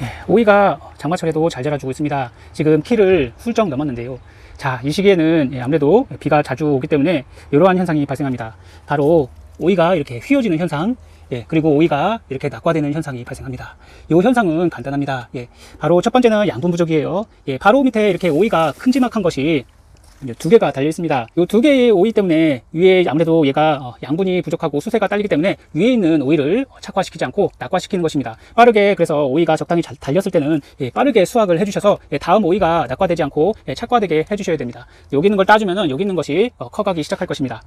예, 오이가 장마철에도 잘 자라주고 있습니다. 지금 키를 훌쩍 넘었는데요. 자, 이 시기에는 예, 아무래도 비가 자주 오기 때문에 이러한 현상이 발생합니다. 바로 오이가 이렇게 휘어지는 현상, 예, 그리고 오이가 이렇게 낙과되는 현상이 발생합니다. 이 현상은 간단합니다. 예, 바로 첫 번째는 양분 부족이에요. 예, 바로 밑에 이렇게 오이가 큼지막한 것이 두 개가 달려 있습니다. 이 두 개의 오이 때문에 위에 아무래도 얘가 어, 양분이 부족하고 수세가 딸리기 때문에 위에 있는 오이를 착화시키지 않고 낙과시키는 것입니다. 빠르게 그래서 오이가 적당히 잘 달렸을 때는 예, 빠르게 수확을 해주셔서 예, 다음 오이가 낙과되지 않고 예, 착과되게 해주셔야 됩니다. 여기 있는 걸 따주면은 여기 있는 것이 어, 커가기 시작할 것입니다.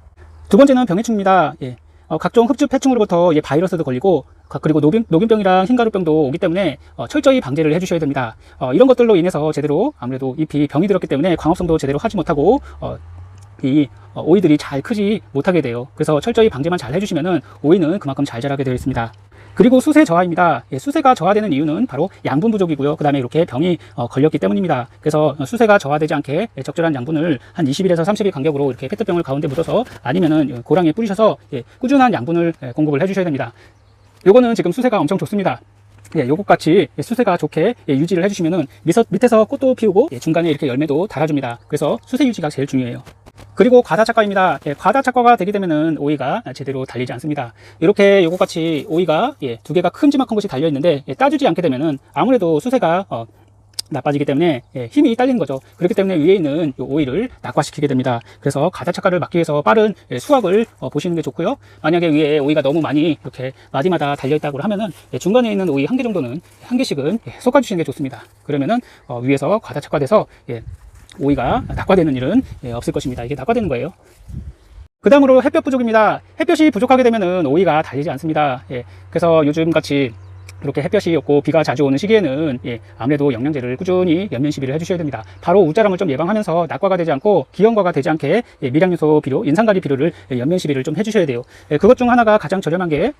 두 번째는 병해충입니다. 예. 어, 각종 흡집 해충으로부터 예, 바이러스도 걸리고 가- 그리고 노빈, 노빈병이랑 흰가루병도 오기 때문에 어, 철저히 방제를 해주셔야 됩니다. 어, 이런 것들로 인해서 제대로 아무래도 잎이 병이 들었기 때문에 광합성도 제대로 하지 못하고 어, 이 어, 오이들이 잘 크지 못하게 돼요. 그래서 철저히 방제만 잘 해주시면은 오이는 그만큼 잘 자라게 되어 있습니다. 그리고 수세 저하입니다. 예, 수세가 저하되는 이유는 바로 양분 부족이고요. 그 다음에 이렇게 병이 어, 걸렸기 때문입니다. 그래서 어, 수세가 저하되지 않게 예, 적절한 양분을 한 20일에서 30일 간격으로 이렇게 페트병을 가운데 묻어서 아니면은 고랑에 뿌리셔서 예, 꾸준한 양분을 예, 공급을 해주셔야 됩니다. 요거는 지금 수세가 엄청 좋습니다. 예, 요것 같이 수세가 좋게 예, 유지를 해주시면은 밑에서, 밑에서 꽃도 피우고 예, 중간에 이렇게 열매도 달아줍니다. 그래서 수세 유지가 제일 중요해요. 그리고 과다 착과입니다. 예, 과다 착과가 되게 되면은 오이가 제대로 달리지 않습니다. 이렇게 요것 같이 오이가 예, 두 개가 큼지막한 것이 달려 있는데 예, 따주지 않게 되면은 아무래도 수세가 어, 나빠지기 때문에 예, 힘이 딸리는 거죠. 그렇기 때문에 위에 있는 요 오이를 낙과시키게 됩니다. 그래서 가다 착과를 막기 위해서 빠른 예, 수확을 어, 보시는 게 좋고요. 만약에 위에 오이가 너무 많이 이렇게 마디마다 달려 있다고 하면은 예, 중간에 있는 오이 한 개 정도는 한 개씩은 예, 솎아주시는 게 좋습니다. 그러면은 어, 위에서 과다 착과돼서 예, 오이가 낙과되는 일은 예, 없을 것입니다. 이게 낙과되는 거예요. 그 다음으로 햇볕 부족입니다. 햇볕이 부족하게 되면은 오이가 달리지 않습니다. 예, 그래서 요즘 같이 이렇게 햇볕이 없고 비가 자주 오는 시기에는 예, 아무래도 영양제를 꾸준히 연면 시비를 해주셔야 됩니다. 바로 우짜람을 좀 예방하면서 낙과가 되지 않고 기형과가 되지 않게 예, 미량요소 비료, 인산가리 비료를 예, 연면 시비를 좀 해주셔야 돼요. 예, 그것 중 하나가 가장 저렴한 게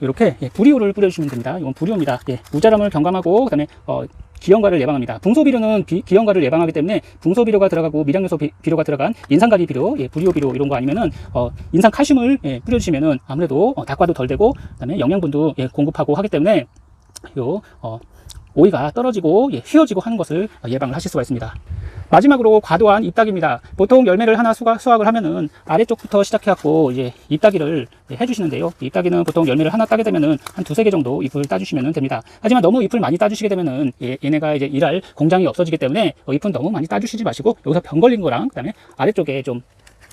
이렇게 예, 부리오를 뿌려주시면 됩니다. 이건 부리오입니다. 예, 우짜람을 경감하고 그다음에 어, 기형과를 예방합니다. 붕소비료는 비- 기형과를 예방하기 때문에 붕소비료가 들어가고 미량요소 비, 비료가 들어간 인산가리 비료, 예, 부리오 비료 이런 거 아니면은 어, 인산 칼슘을 예, 뿌려주시면은 아무래도 어, 낙과도 덜 되고 그다음에 영양분도 예, 공급하고 하기 때문에 요 어, 오이가 떨어지고 예, 휘어지고 하는 것을 어, 예방을 하실 수가 있습니다. 마지막으로 과도한 잎따기입니다. 보통 열매를 하나 수확, 수확을 하면은 아래쪽부터 시작해갖고 이제 잎따기를 예, 해주시는데요. 잎따기는 보통 열매를 하나 따게 되면은 한 두세 개 정도 잎을 따주시면 됩니다. 하지만 너무 잎을 많이 따주시게 되면은 예, 얘네가 이제 일할 공장이 없어지기 때문에 어, 잎은 너무 많이 따주시지 마시고 여기서 병 걸린 거랑 그다음에 아래쪽에 좀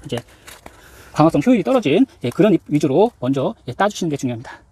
이제 광합성 효율이 떨어진 예, 그런 잎 위주로 먼저 예, 따주시는 게 중요합니다.